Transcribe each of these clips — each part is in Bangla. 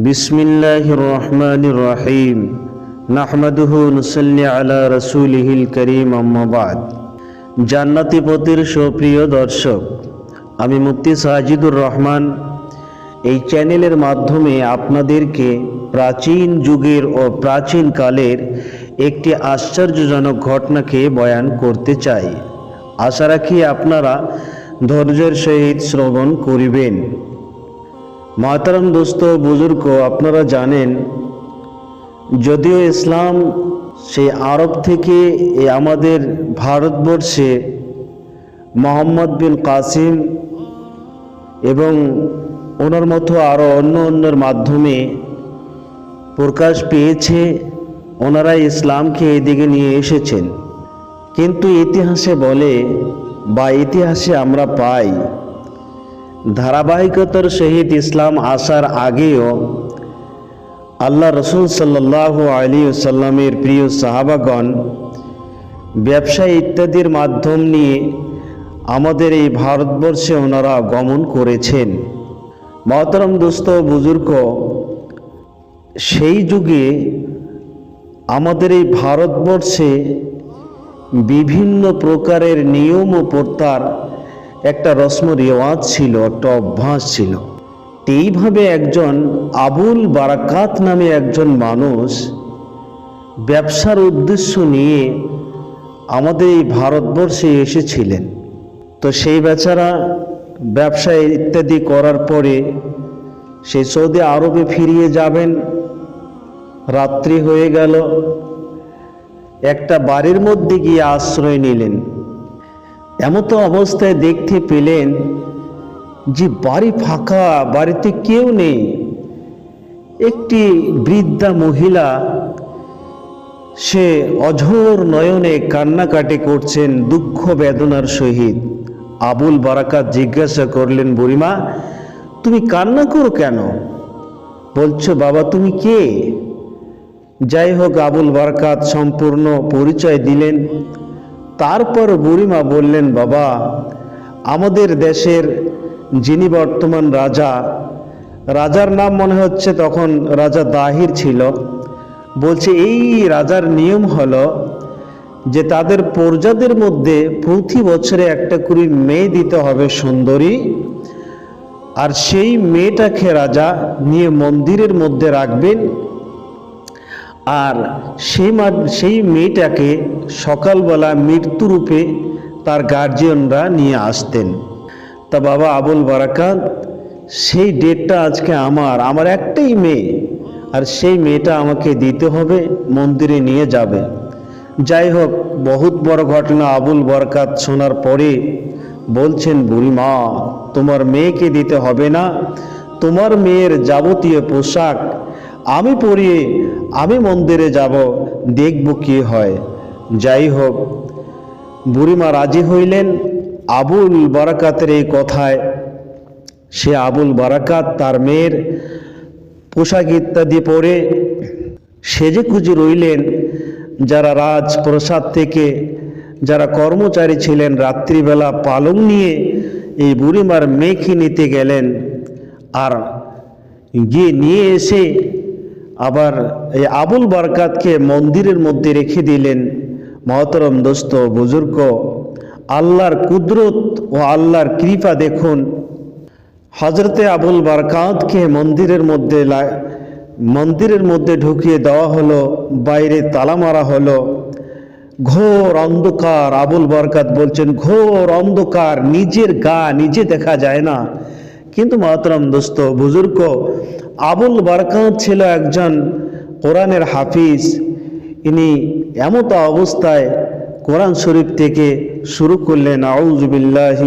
بسم الله الرحمن الرحيم نحمده نصلي على رسوله الكريم أما بعد জান্নাতি পতির সুপ্রিয় দর্শক আমি মুফতি সাজিদুর রহমান এই চ্যানেলের মাধ্যমে আপনাদেরকে প্রাচীন যুগের ও প্রাচীন কালের একটি আশ্চর্যজনক ঘটনাকে বয়ান করতে চাই আশা রাখি আপনারা ধৈর্যের সহিত শ্রবণ করিবেন মাতারাম দোস্ত, বুজুর্গ, আপনারা জানেন, যদিও ইসলাম সেই আরব থেকে আমাদের ভারতবর্ষে মোহাম্মদ বিন কাসিম এবং ওনার মতো আরও অন্য অন্যের মাধ্যমে প্রকাশ পেয়েছে, ওনারা ইসলামকে এদিকে নিয়ে এসেছেন। কিন্তু ইতিহাসে বলে বা ইতিহাসে আমরা পাই ধারাবাহিকতার সহিত ইসলাম আসার আগেও আল্লাহ রসুল সাল্লাহ আলী সাল্লামের প্রিয় সাহাবাগণ ব্যবসা ইত্যাদির মাধ্যম নিয়ে আমাদের এই ভারতবর্ষে ওনারা গমন করেছেন। মহতরম দোস্ত, বুজুর্গ, সেই যুগে আমাদের এই ভারতবর্ষে বিভিন্ন প্রকারের নিয়ম ও প্রত্যার একটা রসম রেওয়াজ ছিল, একটা অভ্যাস ছিল। এইভাবে একজন আবুল বারাকাত নামে একজন মানুষ ব্যবসার উদ্দেশ্য নিয়ে আমাদের এই ভারতবর্ষে এসেছিলেন। তো সেই বেচারা ব্যবসা ইত্যাদি করার পরে সে সৌদি আরবে ফিরিয়ে যাবেন। রাত্রি হয়ে গেল। একটা বাড়ির মধ্যে গিয়ে আশ্রয় নিলেন। এমতো অবস্থায় দেখতে পেলেন যে বাড়ি ফাঁকা, বাড়িতে কেউ নেই। একটি বৃদ্ধা মহিলা, সে অঝোর নয়নে কান্নাকাটি করছেন, দুঃখ বেদনার সহিত। আবুল বারাকাত জিজ্ঞাসা করলেন, বুড়িমা, তুমি কান্না করো কেন? বলছো, বাবা, তুমি কে? যাই হোক, আবুল বারাকাত সম্পূর্ণ পরিচয় দিলেন। তারপর বুড়িমা বললেন, বাবা, আমাদের দেশের যিনি বর্তমান রাজা, রাজার নাম মনে হচ্ছে তখন রাজা দাহির ছিল। বলছে, এই রাজার নিয়ম হলো যে তাদের প্রজাদের মধ্যে প্রতি বছরে একটা করে মেয়ে দিতে হবে সুন্দরী, আর সেই মেয়েটাকে রাজা নিয়ে মন্দিরের মধ্যে রাখবেন আর সেই মা- সেই মেয়েটাকে সকালবেলা মৃত্যুরূপে তার গার্জিয়ানরা নিয়ে আসতেন। তা বাবা আবুল বারাকাত, সেই ডেটটা আজকে আমার আমার একটাই মেয়ে, আর সেই মেয়েটা আমাকে দিতে হবে, মন্দিরে নিয়ে যাবে। যাই হোক, বহুত বড় ঘটনা আবুল বরকাত শোনার পরে বলছেন বুড়িমা তোমার মেয়েকে দিতে হবে না। তোমার মেয়ের যাবতীয় পোশাক আমি পরিয়ে আমি মন্দিরে যাব, দেখব কি হয়। যাই হোক বুড়িমা রাজি হইলেন। আবুল বারাকাতের এই কথায়, সে আবুল বারাকাত তার মেয়ের পোশাক ইত্যাদি পরে সেজে খুঁজে রইলেন। যারা রাজপ্রসাদ থেকে, যারা কর্মচারী ছিলেন, রাত্রিবেলা পালং নিয়ে এই বুড়িমার মেঘে নিতে গেলেন। আর গিয়ে নিয়ে এসে আবার এই আবুল বারকাতকে মন্দিরের মধ্যে রেখে দিলেন, মহতরম দোস্ত, বুজুর্গ, আল্লাহর কুদরত ও আল্লাহর কৃপা দেখুন। হজরতে আবুল বারকাতকে মন্দিরের মধ্যে মন্দিরের মধ্যে ঢুকিয়ে দেওয়া হলো, বাইরে তালা মারা হলো। ঘোর অন্ধকার, আবুল বরকাত বলছেন, ঘোর অন্ধকার, নিজের গা নিজে দেখা যায় না। কিন্তু মাতরম দোস্ত, বুজুর্গ, আবুল বরকাত ছিল একজন কোরআনের হাফিজ। ইনি এমত অবস্থায় কোরআন শরীফ থেকে শুরু করলেন আউজুবিল্লাহ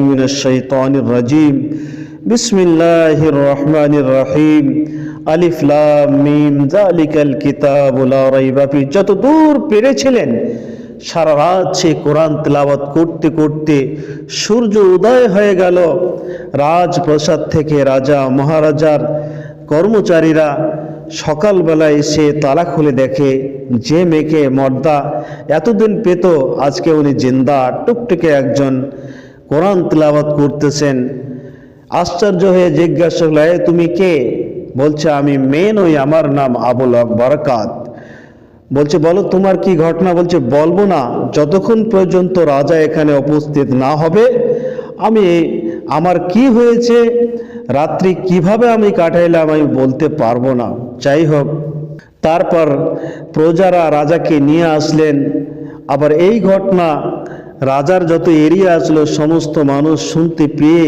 শৈতানির রাজিম, বিসমিল্লাহির রহমানির রহিম, আলিফ মিম জালিকাল কিতাবুল লা রাইবা ফি পেরেছিলেন সারা রাত সে কোরআন তেলাওয়াত করতে করতে সূর্য উদয় হয়ে গেল। রাজপ্রসাদ থেকে রাজা মহারাজার কর্মচারীরা সকালবেলা এসে তালা খুলে দেখে যে মেয়েকে মর্দা এতদিন পেত আজকে উনি জিন্দা টুকটুকে একজন কোরআন তেলাওয়াত করতেছেন। আশ্চর্য হয়ে জিজ্ঞাসা করল "এ, তুমি কে? বলছে আমি মেয়ে নই আমার নাম আবুল হক বরকাত। বলছে, বলো তোমার কি ঘটনা? বলছে, বলব না। যতক্ষণ পর্যন্ত রাজা এখানে উপস্থিত না হবে, আমি, আমার কি হয়েছে, রাত্রি কীভাবে আমি কাটাইলাম, আমি বলতে পারব না। যাই হোক, তারপর প্রজারা রাজাকে নিয়ে আসলেন। আবার এই ঘটনা, রাজার যত এরিয়া আসলো, সমস্ত মানুষ শুনতে পেয়ে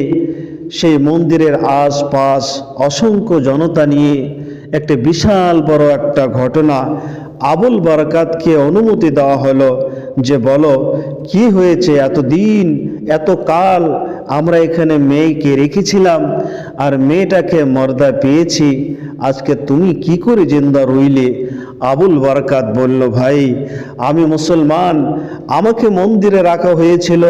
সেই মন্দিরের আশপাশ অসংখ্য জনতা নিয়ে একটা বিশাল বড় একটা ঘটনা আবুল বারাকাতকে অনুমতি দেওয়া হলো যে, বলো, কি হয়েছে? এতদিন এত কাল আমরা এখানে মেয়েকে রেখেছিলাম আর মেয়েটাকে মর্দা পেয়েছি। আজকে তুমি কি করে জিন্দা রইলে? আবুল বারাকাত বলল, ভাই, আমি মুসলমান। আমাকে মন্দিরে রাখা হয়েছিল।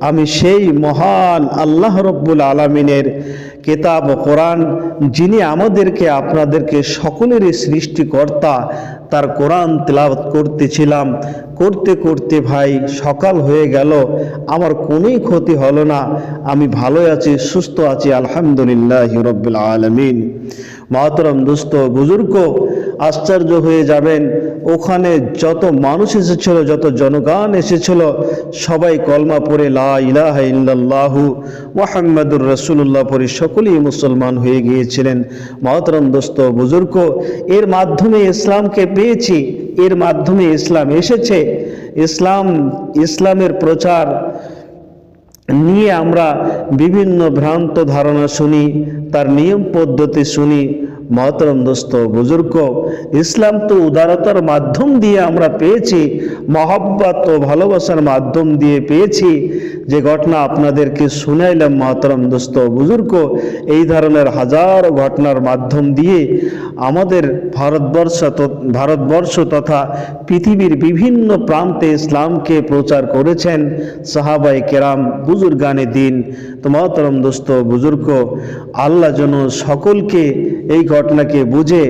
আমি সেই মহান আল্লাহ রব্বুল আলমিনের কেতাব কোরআন, যিনি আমাদেরকে, আপনাদেরকে সকলেরই সৃষ্টিকর্তা তার কোরআন তেলাওয়াত করতেছিলাম। করতে করতে ভাই সকাল হয়ে গেল, আমার কোনোই ক্ষতি হলো না। আমি ভালো আছি, সুস্থ আছি, আলহামদুলিল্লাহ রব্বুল আলমিন। মাতরম দুস্থ বুজুর্গ আশ্চর্য হয়ে যাবেন। ওখানে যত মানুষ এসেছিল, যত জনগান এসেছিল, সবাই কলমা পড়ে, লা ইলাহা ইল্লাল্লাহু মুহাম্মাদুর রাসূলুল্লাহ পড়ে সকলেই মুসলমান হয়ে গিয়েছিলেন। মহতরম দোস্ত, বুজুর্গ, এর মাধ্যমে ইসলামকে পেয়েছি, এর মাধ্যমে ইসলাম এসেছে। ইসলাম, ইসলামের প্রচার নিয়ে আমরা বিভিন্ন ভ্রান্ত ধারণা শুনি, তার নিয়ম পদ্ধতি শুনি মহতরম দোস্ত, বুজুর্গ, ইসলাম তো উদারতার মাধ্যম দিয়ে আমরা পেয়েছি, মহব্বত ও ভালোবাসার মাধ্যম দিয়ে পেয়েছি। যে ঘটনা আপনাদেরকে শুনাইলাম মহতরম দোস্ত, বুজুর্গ, এই ধরনের হাজার ঘটনার মাধ্যম দিয়ে আমাদের ভারতবর্ষ ভারতবর্ষ তথা পৃথিবীর বিভিন্ন প্রান্তে ইসলামকে প্রচার করেছেন সাহাবাই কেরাম বুজুর্গানে দিন। তো মহতরম দোস্ত, বুজুর্গ, আল্লাহ যেন সকলকে এই ঘটনাকে বুঝে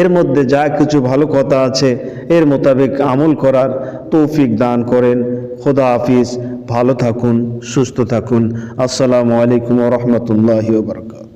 এর মধ্যে যা কিছু ভালো কথা আছে, এর মোতাবেক আমল করার তৌফিক দান করেন। খোদা হাফিজ। ভালো থাকুন, সুস্থ থাকুন। আসসালামু আলাইকুম রহমতুল্লাহ বরকাত